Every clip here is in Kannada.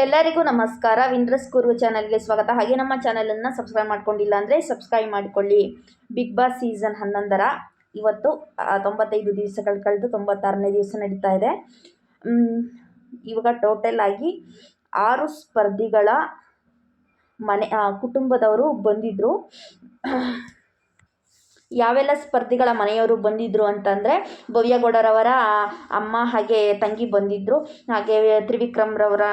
ಎಲ್ಲರಿಗೂ ನಮಸ್ಕಾರ. ವಿಂಡ್ರಸ್ ಕುರು ಚಾನಲ್ಗೆ ಸ್ವಾಗತ. ಹಾಗೆ ನಮ್ಮ ಚಾನಲನ್ನು ಸಬ್ಸ್ಕ್ರೈಬ್ ಮಾಡ್ಕೊಂಡಿಲ್ಲ ಅಂದರೆ ಸಬ್ಸ್ಕ್ರೈಬ್ ಮಾಡಿಕೊಳ್ಳಿ. ಬಿಗ್ ಬಾಸ್ ಸೀಸನ್ ಹನ್ನೊಂದರ ಇವತ್ತು ತೊಂಬತ್ತೈದು ದಿವಸಗಳು ಕಳೆದು ತೊಂಬತ್ತಾರನೇ ದಿವಸ ನಡೀತಾ ಇದೆ. ಇವಾಗ ಟೋಟಲ್ ಆಗಿ ಆರು ಸ್ಪರ್ಧಿಗಳ ಮನೆ ಕುಟುಂಬದವರು ಬಂದಿದ್ದರು ಯಾವೆಲ್ಲ ಸ್ಪರ್ಧಿಗಳ ಮನೆಯವರು ಬಂದಿದ್ದರು ಅಂತಂದರೆ ಭವ್ಯಗೌಡರವರ ಅಮ್ಮ ಹಾಗೆ ತಂಗಿ ಬಂದಿದ್ದರು ಹಾಗೆ ತ್ರಿವಿಕ್ರಮ್ರವರ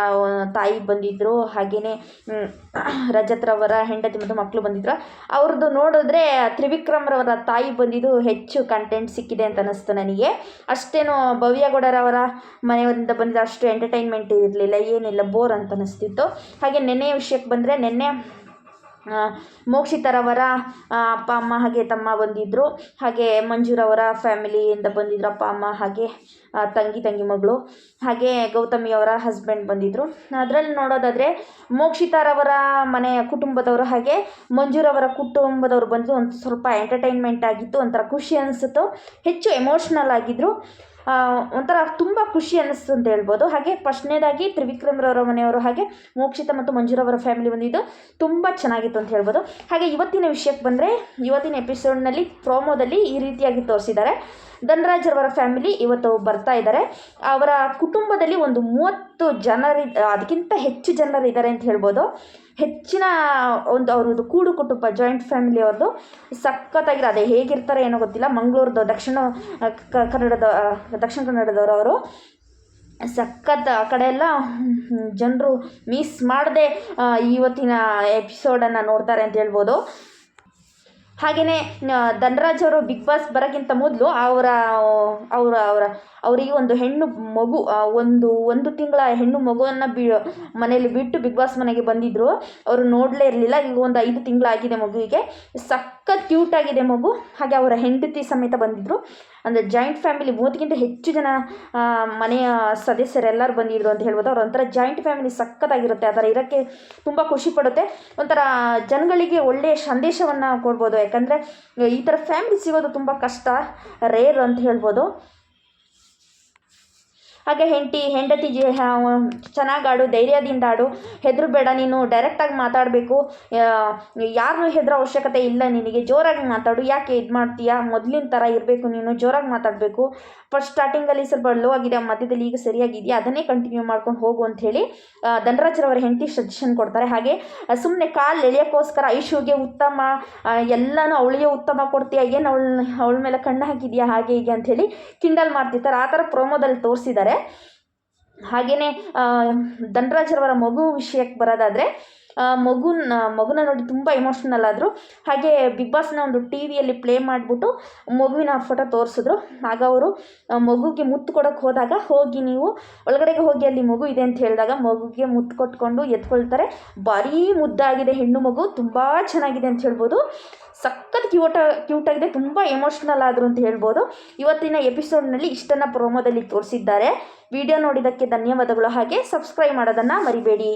ತಾಯಿ ಬಂದಿದ್ದರು ಹಾಗೆಯೇ ರಜತ್ರವರ ಹೆಂಡತಿ ಮತ್ತು ಮಕ್ಕಳು ಬಂದಿದ್ದರು ಅವ್ರದ್ದು ನೋಡಿದ್ರೆ ತ್ರಿವಿಕ್ರಮ್ರವರ ತಾಯಿ ಬಂದಿದ್ದು ಹೆಚ್ಚು ಕಂಟೆಂಟ್ ಸಿಕ್ಕಿದೆ ಅಂತ ಅನ್ನಿಸ್ತು ನನಗೆ. ಅಷ್ಟೇನು ಭವ್ಯಗೌಡರವರ ಮನೆಯವರಿಂದ ಬಂದಿದ್ದು ಅಷ್ಟು ಎಂಟರ್ಟೈನ್ಮೆಂಟ್ ಇರಲಿಲ್ಲ, ಏನಿಲ್ಲ ಬೋರ್ ಅಂತ ಅನ್ನಿಸ್ತಿತ್ತು. ಹಾಗೆ ನೆನ್ನೆಯ ವಿಷಯಕ್ಕೆ ಬಂದರೆ ನೆನ್ನೆ ಮೋಕ್ಷಿತರವರ ಅಪ್ಪ, ಅಮ್ಮ ಹಾಗೆ ತಮ್ಮ ಬಂದಿದ್ದರು ಹಾಗೆ ಮಂಜುರವರ ಫ್ಯಾಮಿಲಿಯಿಂದ ಬಂದಿದ್ದರು ಅಪ್ಪ, ಅಮ್ಮ, ಹಾಗೆ ತಂಗಿ ತಂಗಿ ಮಗಳು. ಹಾಗೆ ಗೌತಮಿಯವರ ಹಸ್ಬೆಂಡ್ ಬಂದಿದ್ದರು ಅದರಲ್ಲಿ ನೋಡೋದಾದರೆ ಮೋಕ್ಷಿತರವರ ಮನೆಯ ಕುಟುಂಬದವರು ಹಾಗೆ ಮಂಜುರವರ ಕುಟುಂಬದವರು ಬಂದು ಒಂದು ಸ್ವಲ್ಪ ಎಂಟರ್ಟೈನ್ಮೆಂಟ್ ಆಗಿತ್ತು, ಒಂಥರ ಖುಷಿ ಅನಿಸಿತು ಹೆಚ್ಚು ಎಮೋಷ್ನಲ್ ಆಗಿದ್ದರು ಒಂಥರ ತುಂಬ ಖುಷಿ ಅನ್ನಿಸ್ತು ಅಂತ ಹೇಳ್ಬೋದು. ಹಾಗೆ ಫಸ್ಟ್ನೇದಾಗಿ ತ್ರಿವಿಕ್ರಮ್ರವರ ಮನೆಯವರು ಹಾಗೆ ಮೋಕ್ಷಿತ ಮತ್ತು ಮಂಜುರವರ ಫ್ಯಾಮಿಲಿ ಒಂದು ಇದು ತುಂಬ ಚೆನ್ನಾಗಿತ್ತು ಅಂತ ಹೇಳ್ಬೋದು. ಹಾಗೆ ಇವತ್ತಿನ ವಿಷಯಕ್ಕೆ ಬಂದರೆ ಇವತ್ತಿನ ಎಪಿಸೋಡ್ನಲ್ಲಿ ಪ್ರೋಮೋದಲ್ಲಿ ಈ ರೀತಿಯಾಗಿ ತೋರಿಸಿದ್ದಾರೆ. ಧನರಾಜರವರ ಫ್ಯಾಮಿಲಿ ಇವತ್ತು ಬರ್ತಾ ಇದ್ದಾರೆ. ಅವರ ಕುಟುಂಬದಲ್ಲಿ ಒಂದು ಮೂವತ್ತು ಜನರಿ ಅದಕ್ಕಿಂತ ಹೆಚ್ಚು ಜನರಿದ್ದಾರೆ ಅಂತ ಹೇಳ್ಬೋದು. ಹೆಚ್ಚಿನ ಒಂದು ಅವ್ರದ್ದು ಕೂಡು ಕುಟುಂಬ ಜಾಯಿಂಟ್ ಫ್ಯಾಮಿಲಿ ಅವ್ರದ್ದು ಸಖತ್ತಾಗಿರೋ ಅದೇ ಹೇಗಿರ್ತಾರೆ ಏನೋ ಗೊತ್ತಿಲ್ಲ. ಮಂಗಳೂರ್ದು, ದಕ್ಷಿಣ ಕನ್ನಡದ ದಕ್ಷಿಣ ಕನ್ನಡದವರು ಅವರು ಸಖತ್ ಆ ಕಡೆ ಎಲ್ಲ ಜನರು ಮಿಸ್ ಮಾಡದೆ ಇವತ್ತಿನ ಎಪಿಸೋಡನ್ನು ನೋಡ್ತಾರೆ ಅಂತ ಹೇಳ್ಬೋದು. ಹಾಗೆಯೇ ಧನರಾಜ್ ಅವರು ಬಿಗ್ ಬಾಸ್ ಬರೋಕ್ಕಿಂತ ಮೊದಲು ಅವರ ಅವರ ಅವರ ಅವರಿಗೆ ಒಂದು ಹೆಣ್ಣು ಮಗು ಒಂದು ಒಂದು ತಿಂಗಳ ಹೆಣ್ಣು ಮಗುವನ್ನು ಬಿ, ಮನೆಯಲ್ಲಿ ಬಿಟ್ಟು ಬಿಗ್ ಬಾಸ್ ಮನೆಗೆ ಬಂದಿದ್ದರು ಅವರು ನೋಡಲೇ ಇರಲಿಲ್ಲ. ಈಗ ಒಂದು ಐದು ತಿಂಗಳಾಗಿದೆ ಮಗುವಿಗೆ. ಸಖತ್ ಕ್ಯೂಟ್ ಆಗಿದೆ ಮಗು. ಹಾಗೆ ಅವರ ಹೆಂಡತಿ ಸಮೇತ ಬಂದಿದ್ದರು ಅಂದರೆ ಜಾಯಿಂಟ್ ಫ್ಯಾಮಿಲಿ ಮೂವತ್ತಕ್ಕಿಂತ ಹೆಚ್ಚು ಜನ ಮನೆಯ ಸದಸ್ಯರೆಲ್ಲರೂ ಬಂದಿದ್ರು ಅಂತ ಹೇಳ್ಬೋದು. ಅವ್ರ ಒಂಥರ ಜಾಯಿಂಟ್ ಫ್ಯಾಮಿಲಿ ಸಖತ್ತಾಗಿರುತ್ತೆ. ಆ ಥರ ಇರೋಕ್ಕೆ ತುಂಬ ಖುಷಿ ಪಡುತ್ತೆ. ಒಂಥರ ಜನಗಳಿಗೆ ಒಳ್ಳೆಯ ಸಂದೇಶವನ್ನು ಕೊಡ್ಬೋದು. ಯಾಕಂದರೆ ಈ ಥರ ಫ್ಯಾಮಿಲಿ ಸಿಗೋದು ತುಂಬ ಕಷ್ಟ ರೇರ್ ಅಂತ ಹೇಳ್ಬೋದು. ಹಾಗೆ ಹೆಂಡತಿ ಹೆಂಡತಿ ಚೆನ್ನಾಗಿ ಆಡು, ಧೈರ್ಯದಿಂದ ಆಡು. ಹೆದ್ರು ಬೇಡ, ನೀನು ಡೈರೆಕ್ಟಾಗಿ ಮಾತಾಡಬೇಕು. ಯಾರನ್ನೂ ಹೆದರೋ ಅವಶ್ಯಕತೆ ಇಲ್ಲ ನಿನಗೆ. ಜೋರಾಗಿ ಮಾತಾಡು. ಯಾಕೆ ಇದು ಮಾಡ್ತೀಯಾ? ಮೊದಲಿನ ಥರ ಇರಬೇಕು ನೀನು. ಜೋರಾಗಿ ಮಾತಾಡಬೇಕು. ಫಸ್ಟ್ ಸ್ಟಾರ್ಟಿಂಗಲ್ಲಿ ಸ್ವಲ್ಪ ಲೋ ಆಗಿದೆ. ಮಧ್ಯದಲ್ಲಿ ಈಗ ಸರಿಯಾಗಿದೆಯಾ? ಅದನ್ನೇ ಕಂಟಿನ್ಯೂ ಮಾಡ್ಕೊಂಡು ಹೋಗು ಅಂತ ಹೇಳಿ ಧನರಾಜರವರ ಹೆಂಡತಿ ಸಜೆಷನ್ ಕೊಡ್ತಾರೆ. ಹಾಗೆ ಸುಮ್ಮನೆ ಕಾಲು ಎಳೆಯೋಕ್ಕೋಸ್ಕರ ಐಶುಗೆ ಉತ್ತಮ ಎಲ್ಲನೂ ಅವಳಿಗೆ ಉತ್ತಮ ಕೊಡ್ತೀಯ? ಏನು ಅವಳ ಅವಳ ಮೇಲೆ ಕಣ್ಣು ಹಾಕಿದೆಯಾ? ಹಾಗೆ ಹೀಗೆ ಅಂಥೇಳಿ ಕಿಂಡಲ್ ಮಾಡ್ತಿರ್ತಾರೆ. ಆ ಥರ ಪ್ರೋಮೋದಲ್ಲಿ ತೋರಿಸಿದ್ದಾರೆ. ಹಾಗೆಯೇ ಧನರಾಜರವರ ಮಗು ವಿಷಯಕ್ಕೆ ಬರೋದಾದರೆ ಮಗುನ ಮಗುನ ನೋಡಿ ತುಂಬ ಎಮೋಷ್ನಲ್ ಆದರು. ಹಾಗೆ ಬಿಗ್ ಬಾಸ್ನ ಒಂದು ಟಿ ವಿಯಲ್ಲಿ ಪ್ಲೇ ಮಾಡಿಬಿಟ್ಟು ಮಗುವಿನ ಫೋಟೋ ತೋರಿಸಿದ್ರು. ಆಗ ಅವರು ಮಗುಗೆ ಮುತ್ತು ಕೊಡೋಕ್ಕೆ ಹೋದಾಗ, ಹೋಗಿ ನೀವು, ಒಳಗಡೆಗೆ ಹೋಗಿ ಅಲ್ಲಿ ಮಗು ಇದೆ ಅಂತ ಹೇಳಿದಾಗ ಮಗುಗೆ ಮುತ್ತು ಕೊಟ್ಕೊಂಡು ಎತ್ಕೊಳ್ತಾರೆ. ಭಾರೀ ಮುದ್ದಾಗಿದೆ ಹೆಣ್ಣು ಮಗು, ತುಂಬ ಚೆನ್ನಾಗಿದೆ ಅಂತ ಹೇಳ್ಬೋದು. ಸಖತ್ ಕ್ಯೂಟ ಕ್ಯೂಟಾಗಿದೆ ತುಂಬ ಎಮೋಷ್ನಲ್ ಆದರು ಅಂತ ಹೇಳ್ಬೋದು. ಇವತ್ತಿನ ಎಪಿಸೋಡ್ನಲ್ಲಿ ಇಷ್ಟನ್ನು ಪ್ರೋಮೋದಲ್ಲಿ ತೋರಿಸಿದ್ದಾರೆ. ವಿಡಿಯೋ ನೋಡಿದ್ದಕ್ಕೆ ಧನ್ಯವಾದಗಳು. ಹಾಗೆ ಸಬ್ಸ್ಕ್ರೈಬ್ ಮಾಡೋದನ್ನು ಮರಿಬೇಡಿ.